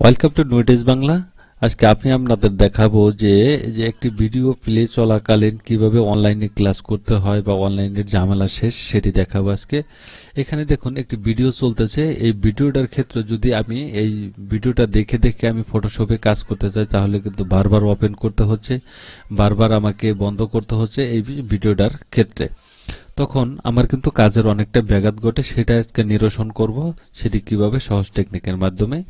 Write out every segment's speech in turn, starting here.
Welcome to notice Bangla আজকে আপনি আপনাদের দেখাবো যে যে একটি ভিডিও প্লে চলাকালীন কীভাবে অনলাইনে ক্লাস করতে হয় বা অনলাইনের ঝামেলা শেষ, সেটি দেখাবো আজকে। এখানে দেখুন, একটি ভিডিও চলতেছে। এই ভিডিওটার ক্ষেত্রে যদি আমি এই ভিডিওটা দেখে দেখে আমি ফটোশপে কাজ করতে চাই, তাহলে কিন্তু বারবার ওপেন করতে হচ্ছে, বারবার আমাকে বন্ধ করতে হচ্ছে এই ভিডিওটার ক্ষেত্রে। তখন আমার কিন্তু কাজের অনেকটা ব্যাঘাত ঘটে, সেটা আজকে নিরসন করব, সেটি কীভাবে সহজ টেকনিকের মাধ্যমে।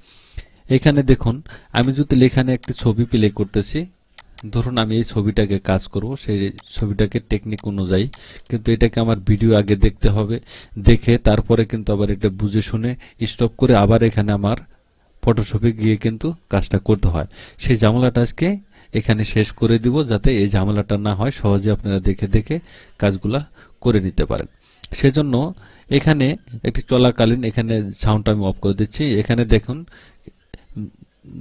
এখানে দেখুন, আমি যদি এখানে একটি ছবি প্লে করতেছি, ধরুন আমি এই ছবিটাকে কাজ করব, সেই ছবিটাকে টেকনিক অনুযায়ী, কিন্তু এটাকে আমার ভিডিও আগে দেখতে হবে, দেখে তারপরে কিন্তু আবার এটা বুঝে শুনে স্টপ করে আবার এখানে আমার ফটোশপে গিয়ে কিন্তু কাজটা করতে হয়। সেই ঝামেলাটা আজকে এখানে শেষ করে দিব, যাতে এই ঝামেলাটা না হয়, সহজে আপনারা দেখে দেখে কাজগুলা করে নিতে পারেন। সেজন্য এখানে একটি চলাকালীন এখানে সাউন্ডটা আমি অফ করে দিচ্ছি। এখানে দেখুন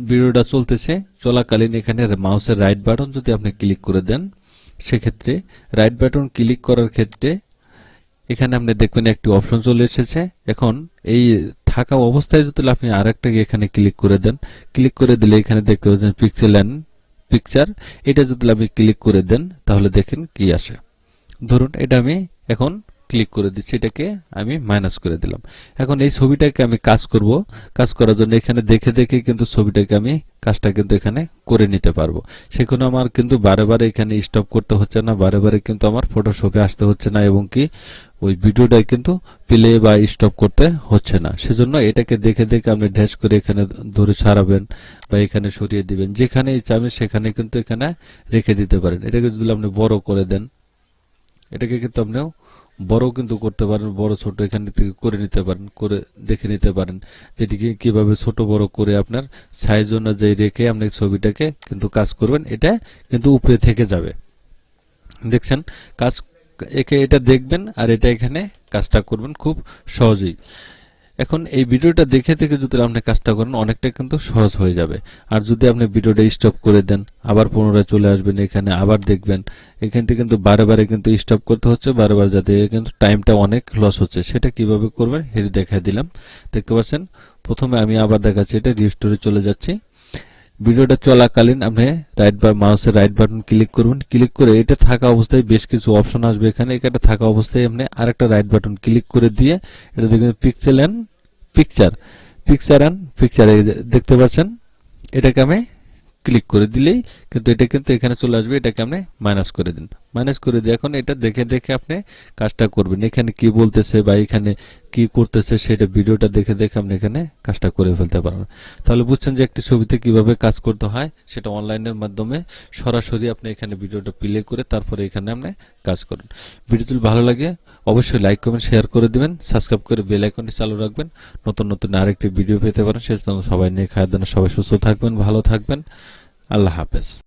ভিডিওটা চলতেছে, চলাকালীন এখানে মাউসের রাইট বাটন যদি আপনি ক্লিক করে দেন, সেক্ষেত্রে রাইট বাটন ক্লিক করার ক্ষেত্রে এখানে আপনি দেখবেন একটি অপশন চলে এসেছে। এখন এই থাকা অবস্থায় যদি আপনি আরেকটা এখানে ক্লিক করে দেন ক্লিক করে দিলে এখানে দেখতে পাচ্ছেন পিক্সেল অ্যান্ড পিকচার এটা যদি আপনি ক্লিক করে দেন, তাহলে দেখেন কি আসে। ধরুন এটা আমি এখন ক্লিক করে দিচ্ছি, এটাকে আমি মাইনাস করে দিলাম। এখন এই ছবিটাকে আমি কাজ করব। কাজ করার জন্য এখানে দেখে দেখে কিন্তু ছবিটাকে আমি কাজটা কিন্তু এখানে করে নিতে পারব। সেখানে আমার কিন্তু বারে বারে এখানে স্টপ করতে হচ্ছে না, বারে বারে কিন্তু আমার ফটোশপে আসতে হচ্ছে না এবং কি ওই ভিডিওটাই কিন্তু প্লে বা স্টপ করতে হচ্ছে না। সেজন্য এটাকে দেখে দেখে আপনি ড্যাশ করে এখানে ধরে ছাড়াবেন বা এখানে সরিয়ে দিবেন। যেখানে চাবেন সেখানে কিন্তু এখানে রেখে দিতে পারেন। এটাকে যদি আপনি বড় করে দেন, এটাকে কিন্তু আপনিও বড় কিন্তু করতে পারেন, বড় ছোট এখান থেকে করে নিতে পারেন, করে দেখে নিতে পারেন যেটিকে কীভাবে ছোট বড় করে আপনার সাইজ অনুযায়ী রেখে আপনি ছবিটাকে কিন্তু কাজ করবেন। এটা কিন্তু উপরে থেকে যাবে। দেখছেন? কাজ, একে এটা দেখবেন আর এটা এখানে কাজটা করবেন খুব সহজেই। এখন এই ভিডিওটা দেখে থেকে যদি আপনি কাজটা করেন, অনেকটা কিন্তু সহজ হয়ে যাবে। আর যদি আপনি ভিডিওটা স্টপ করে দেন, আবার পুনরায় চলে আসবেন এখানে, আবার দেখবেন, এখান থেকে কিন্তু বারে বারে কিন্তু স্টপ করতে হচ্ছে বারে বারে যাতে কিন্তু টাইমটা অনেক লস হচ্ছে। সেটা কীভাবে করবেন, সেটি দেখা দিলাম। দেখতে পাচ্ছেন, প্রথমে আমি আবার দেখাচ্ছি, এটা রিস্টোরে চলে যাচ্ছি। ভিডিওটা চলাকালীন আপনি রাইট বা মাউসের রাইট বাটন ক্লিক করুন। ক্লিক করে এটা থাকা অবস্থায় বেশ কিছু অপশন আসবে এখানে। এটা থাকা অবস্থায় আপনি আরেকটা রাইট বাটন ক্লিক করে দিয়ে এটা দেখবেন picture and picture picture and picture দেখতে পাচ্ছেন? এটাকে আমি ক্লিক করে দিলেই কিন্তু এটা কিন্তু এখানে চলে আসবে। এটাকে আপনি মাইনাস করে দিন। মাইনাস করে দিয়ে এখন এটা দেখে দেখে আপনি কাজটা করবেন। এখানে কি বলতেছে বা এখানে কি করতেছে সেটা ভিডিওটা দেখে দেখে আপনি এখানে কাজটা করে ফেলতে পারবেন। তাহলে বুঝছেন যে একটি ছবিতে কীভাবে কাজ করতে হয়, সেটা অনলাইনের মাধ্যমে সরাসরি আপনি এখানে ভিডিওটা প্লে করে তারপরে এখানে আপনি কাজ করুন। ভিডিও যদি ভালো লাগে, অবশ্যই লাইক কমেন্ট শেয়ার করে দিবেন সাবস্ক্রাইব করে বেল আইকনটি চালু রাখবেন। নতুন নতুন আরেকটি ভিডিও পেতে পারেন। সেজন্য সবাই নিয়ে খায় দানা সবাই সুস্থ থাকবেন, ভালো থাকবেন। আল্লাহ হাফেজ।